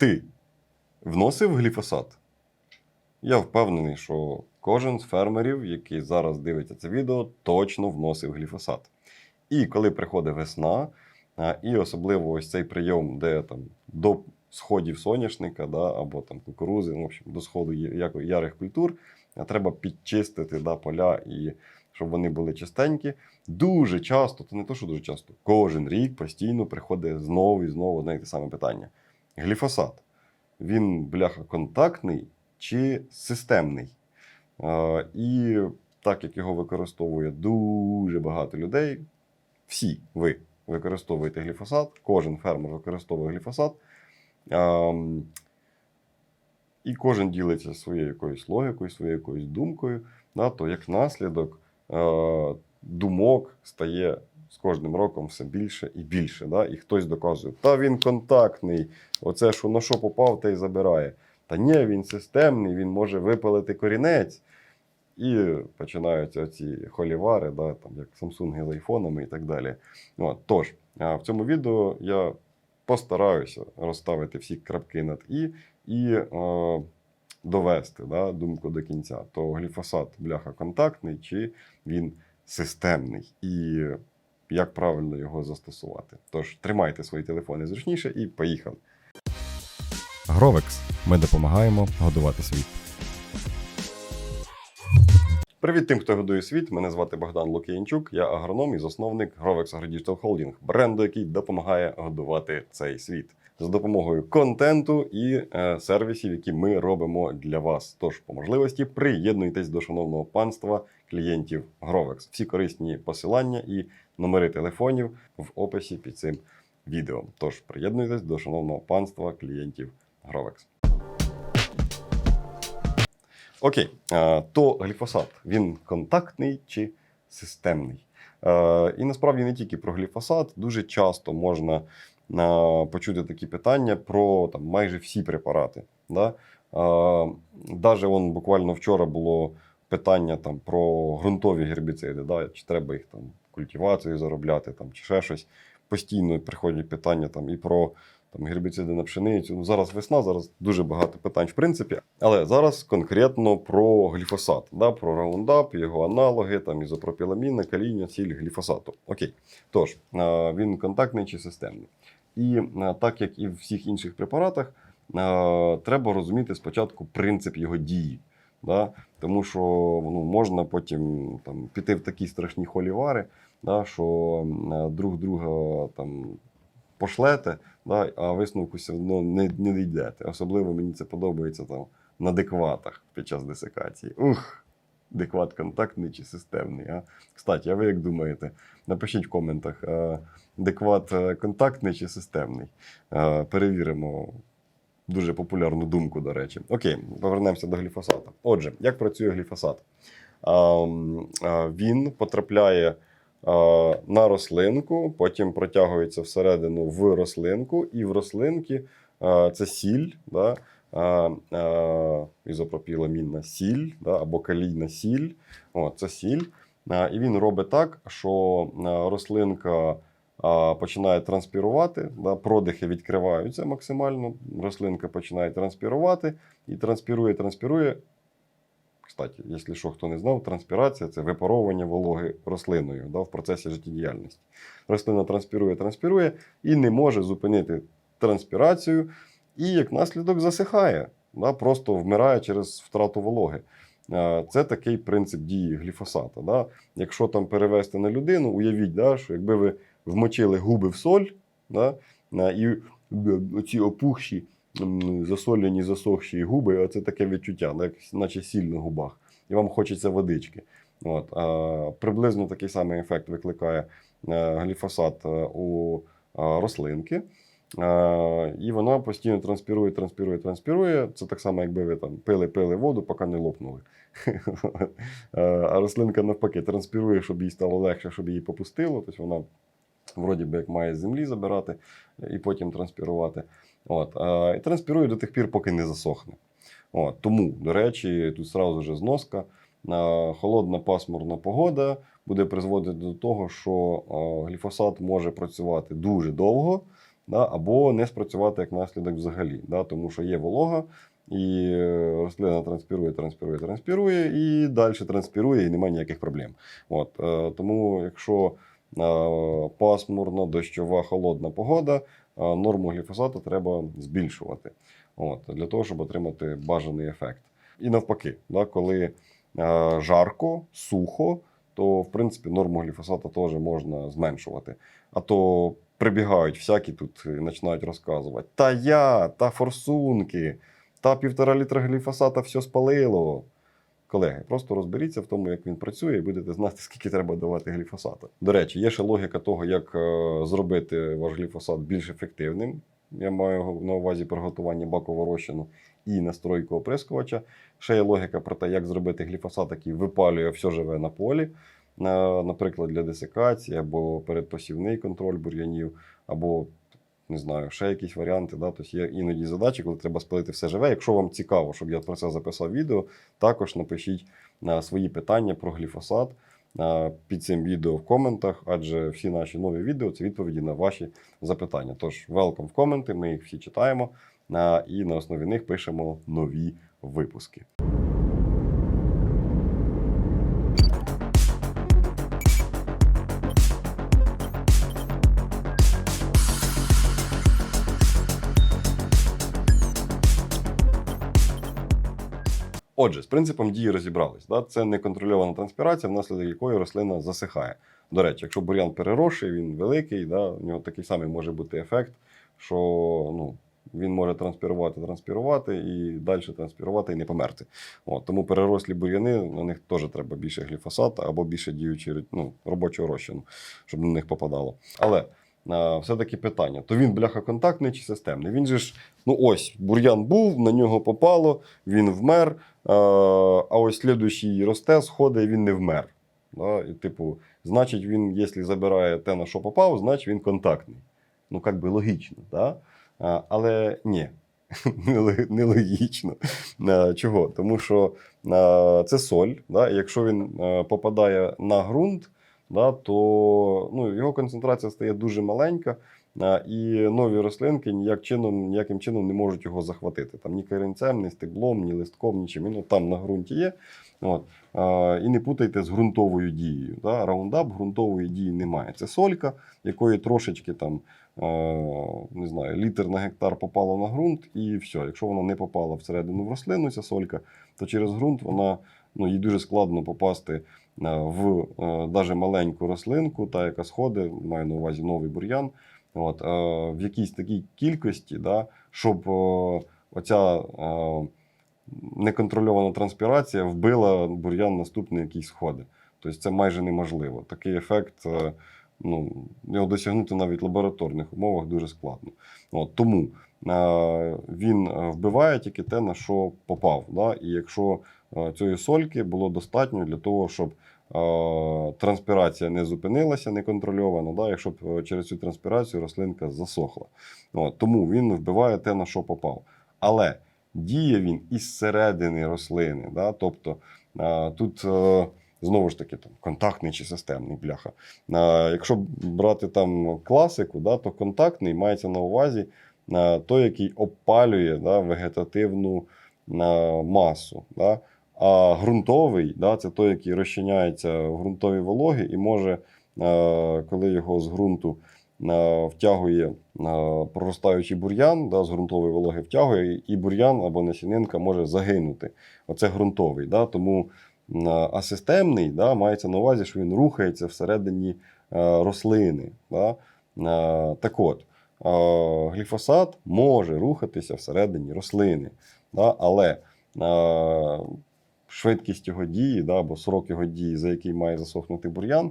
Ти вносив гліфосат? Я впевнений, що кожен з фермерів, який зараз дивиться це відео, точно вносив гліфосат. І коли приходить весна, і особливо ось цей прийом, де там до сходів соняшника да, або там кукурузи, ну, в общем, до сходу ярих культур, треба підчистити да, поля і щоб вони були чистенькі. Дуже часто, то не то, що дуже часто, кожен рік постійно приходить знову і знову одне і те саме питання. Гліфосат. Він, бляха, контактний чи системний? Е, і так як його використовує дуже багато людей, всі ви використовуєте гліфосат, кожен фермер використовує гліфосат. Ем, і кожен ділиться своєю якоюсь логікою, своєю якоюсь думкою, да, то як наслідок е, думок стає з кожним роком все більше і більше. Да? І хтось доказує, та він контактний, оце що на що попав, те й забирає. Та ні, він системний, він може випалити корінець. І починаються ці холівари, да, там, як Samsung з айфонами і так далі. От, тож, в цьому відео я постараюся розставити всі крапки над І і е, довести да, думку до кінця. То гліфосат бляха контактний чи він системний, і як правильно його застосувати. Тож тримайте свої телефони зручніше і поїхали. Гровекс. Ми допомагаємо годувати світ. Привіт тим, хто годує світ. Мене звати Богдан Лук'янчук, я агроном і засновник Grovex AgroDigital Holding, бренду, який допомагає годувати цей світ за допомогою контенту і е, сервісів, які ми робимо для вас. Тож, по можливості, приєднуйтесь до шановного панства клієнтів Grovex. Всі корисні посилання і номери телефонів в описі під цим відео. Тож приєднуйтесь до шановного панства клієнтів Grovex. Окей, е, то гліфосат він контактний чи системний? Е, І насправді не тільки про гліфосат, дуже часто можна почути такі питання про там, майже всі препарати. Да? Даже вон буквально вчора було питання там, про ґрунтові гербіциди, да? чи треба їх там культивацією заробляти, там, чи ще щось. Постійно приходять питання там, і про там, гербіциди на пшеницю. Ну, зараз весна, зараз дуже багато питань, в принципі. Але зараз конкретно про гліфосат, да, про раундап, його аналоги, там, ізопропіламіна, каління, сіль гліфосату. Окей. Тож, він контактний чи системний. І е, так як і в всіх інших препаратах, е, треба розуміти спочатку принцип його дії. Да? Тому що ну, можна потім там, піти в такі страшні холівари, да, що е, друг друга там, пошлете, да, а висновку все одно не, не дійдете. Особливо мені це подобається там на декватах під час десикації. Ух, декват контактний чи системний. А? Кстати, а ви як думаєте? Напишіть в коментах, а, декват е, контактний чи системний. Перевіримо. Дуже популярну думку, до речі. Окей, повернемося до гліфосата. Отже, як працює гліфосат? Він потрапляє на рослинку, потім протягується всередину в рослинку, і в рослинки це сіль, ізопропіламінна сіль да, або калійна сіль. О, це сіль. І він робить так, що рослинка починає транспірувати, да, продихи відкриваються максимально, рослинка починає транспірувати і транспірує, транспірує. Кстати, якщо що, хто не знав, транспірація це випаровування вологи рослиною да, в процесі життєдіяльності. Рослина транспірує, транспірує і не може зупинити транспірацію, і як наслідок засихає, да, просто вмирає через втрату вологи. Це такий принцип дії гліфосата. Да. Якщо там перевести на людину, уявіть, да, що якби ви вмочили губи в соль, да, і ці опухші засолені, засохші губи, це таке відчуття, наче сіль на губах, і вам хочеться водички. От, приблизно такий самий ефект викликає е, гліфосат е, у е, рослинки. І вона постійно транспірує, транспірує, транспірує. Це так само, якби ви там пили, пили воду, поки не лопнули. А рослинка навпаки транспірує, щоб їй стало легше, щоб її попустило. Тобто вона вроді би як має з землі забирати і потім транспірувати. От, і транспірує до тих пір, поки не засохне. От, тому, до речі, тут сразу же зноска. Холодна пасмурна погода буде призводити до того, що гліфосат може працювати дуже довго, да, або не спрацювати як наслідок взагалі. Да, тому що є волога, і е, рослина транспірує, транспірує, транспірує, і далі транспірує, і немає ніяких проблем. От, е, тому, якщо е, пасмурно, дощова, холодна погода, норму гліфосату треба збільшувати. От, для того, щоб отримати бажаний ефект. І навпаки, да, коли жарко, сухо, то в принципі норму гліфосату теж можна зменшувати. А то прибігають всякі тут і починають розказувати: та я, та форсунки, та півтора літра гліфосата все спалило. Колеги, просто розберіться в тому, як він працює, і будете знати, скільки треба давати гліфосату. До речі, є ще логіка того, як е, зробити ваш гліфосат більш ефективним. Я маю на увазі приготування бакового розчину і настройку оприскувача. Ще є логіка про те, як зробити гліфосат, який випалює все живе на полі, наприклад, для десикації або передпосівний контроль бур'янів, або не знаю, ще якісь варіанти. Да? Тобто є іноді задачі, коли треба спалити все живе. Якщо вам цікаво, щоб я про це записав відео, також напишіть на свої питання про гліфосат е, під цим відео в коментах, адже всі наші нові відео це відповіді на ваші запитання. Тож, welcome в коменти, ми їх всі читаємо е, і на основі них пишемо нові випуски. Отже, з принципом дії розібрались. Да? Це неконтрольована транспірація, внаслідок якої рослина засихає. До речі, якщо бур'ян переросший, він великий, да? у нього такий самий може бути ефект, що ну, він може транспірувати, транспірувати і далі транспірувати і не померти. От, тому перерослі бур'яни, на них теж треба більше гліфосата або більше діючого ну, робочого розчину, щоб на них попадало. Але все-таки питання: то він бляха контактний чи системний? Він же ж, ну ось, бур'ян був, на нього попало, він вмер. А, а ось слідуючий росте, сходить, він не вмер. Да? І, типу, значить, він, якщо забирає те, на що попав, значить він контактний. Ну, як би логічно, да? але ні. Нелогічно. Чого? Тому що це соль. Да? Якщо він попадає на ґрунт, да, то ну, його концентрація стає дуже маленька, і нові рослинки ніяк чином, ніяким чином не можуть його захватити. Там ні корінцем, ні стеблом, ні листком, нічим. Ну, там на ґрунті є. От. І не путайте з ґрунтовою дією. Да? Раундап ґрунтової дії немає. Це солька, якої трошечки там, не знаю, літр на гектар попало на ґрунт, і все. Якщо вона не попала всередину в рослину, ця солька, то через ґрунт вона ну, їй дуже складно попасти е, в навіть маленьку рослинку, та яка сходить, маю на увазі новий бур'ян, от, е, в якійсь такій кількості, да, щоб е, оця е, неконтрольована транспірація вбила бур'ян наступний, який сходить. Тобто це майже неможливо. Такий ефект е, ну, його досягнути навіть в лабораторних умовах дуже складно. От, тому е, він е, вбиває тільки те, на що попав. Да? І якщо е, цієї сольки було достатньо для того, щоб е, транспірація не зупинилася неконтрольовано, да? якщо б е, через цю транспірацію рослинка засохла. От, тому він вбиває те, на що попав. Але діє він із середини рослини. Да? Тобто е, тут. е, Знову ж таки, там контактний чи системний бляха. А, якщо брати там класику, да, то контактний мається на увазі а, той, який опалює да, вегетативну а, масу. Да. А ґрунтовий да, це той, який розчиняється в ґрунтовій вологі і може, а, коли його з ґрунту а, втягує а, проростаючий бур'ян, да, з ґрунтової вологи втягує, і бур'ян або насінинка може загинути. Оце ґрунтовий. Да, тому а а системний да, мається на увазі, що він рухається всередині е, рослини. Да? Е, так от, е, гліфосат може рухатися всередині рослини, да? але е, швидкість його дії да, або срок його дії, за який має засохнути бур'ян,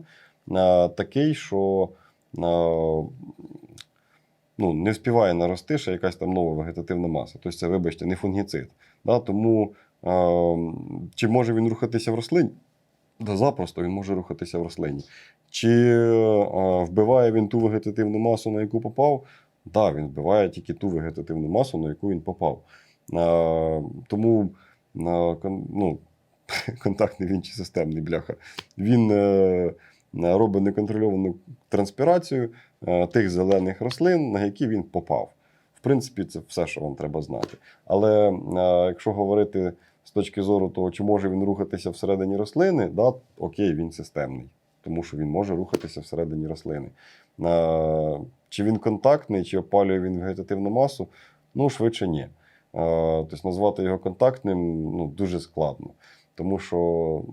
е, такий, що е, ну, не вспіває нарости ще якась там нова вегетативна маса. Тобто це, вибачте, не фунгіцид. Да? Тому е, чи може він рухатися в рослині? Да, запросто він може рухатися в рослині. Чи вбиває він ту вегетативну масу, на яку попав? Так, да, він вбиває тільки ту вегетативну масу, на яку він попав. Тому ну, контактний він чи системний бляха. Він е, робить неконтрольовану транспірацію е, тих зелених рослин, на які він попав. В принципі, це все, що вам треба знати. Але е, якщо говорити з точки зору того, чи може він рухатися всередині рослини, да, окей, він системний, тому що він може рухатися всередині рослини. Чи він контактний, чи опалює він вегетативну масу? Ну, швидше ні. Тобто назвати його контактним ну, дуже складно. Тому що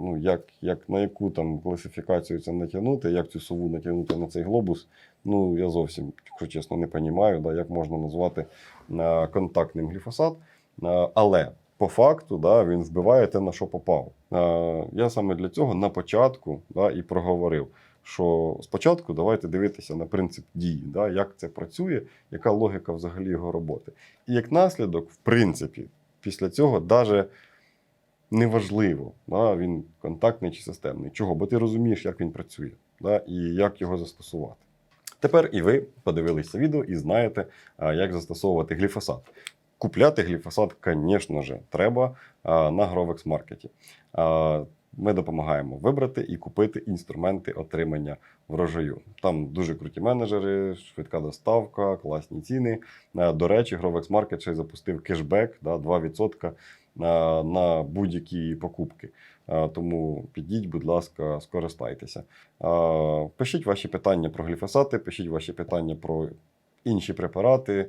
ну, як, як на яку там класифікацію це натягнути, як цю сову натягнути на цей глобус, ну я зовсім, якщо чесно, не розумію, да, як можна назвати контактним гліфосат. Але по факту да, він вбиває те, на що попав. Е, я саме для цього на початку да, і проговорив, що спочатку давайте дивитися на принцип дії, да, як це працює, яка логіка взагалі його роботи. І як наслідок, в принципі, після цього навіть неважливо, да, він контактний чи системний. Чого? Бо ти розумієш, як він працює да, і як його застосувати. Тепер і ви подивилися відео і знаєте, як застосовувати гліфосат. Купляти гліфосат, звісно ж, треба на Grovex маркеті. Ми допомагаємо вибрати і купити інструменти отримання врожаю. Там дуже круті менеджери, швидка доставка, класні ціни. До речі, Grovex Market ще запустив кешбек да, 2% на, будь-які покупки. Тому підіть, будь ласка, скористайтеся. Пишіть ваші питання про гліфосати, пишіть ваші питання про інші препарати,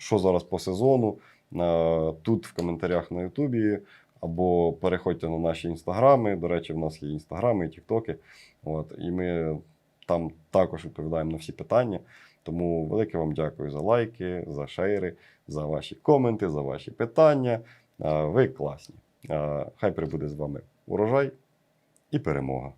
що зараз по сезону. Е, Тут в коментарях на Ютубі. Або переходьте на наші інстаграми. До речі, в нас є інстаграми і тіктоки. От, і ми там також відповідаємо на всі питання. Тому велике вам дякую за лайки, за шейри, за ваші коменти, за ваші питання. Е, Ви класні. Е, Хай прибуде з вами урожай і перемога.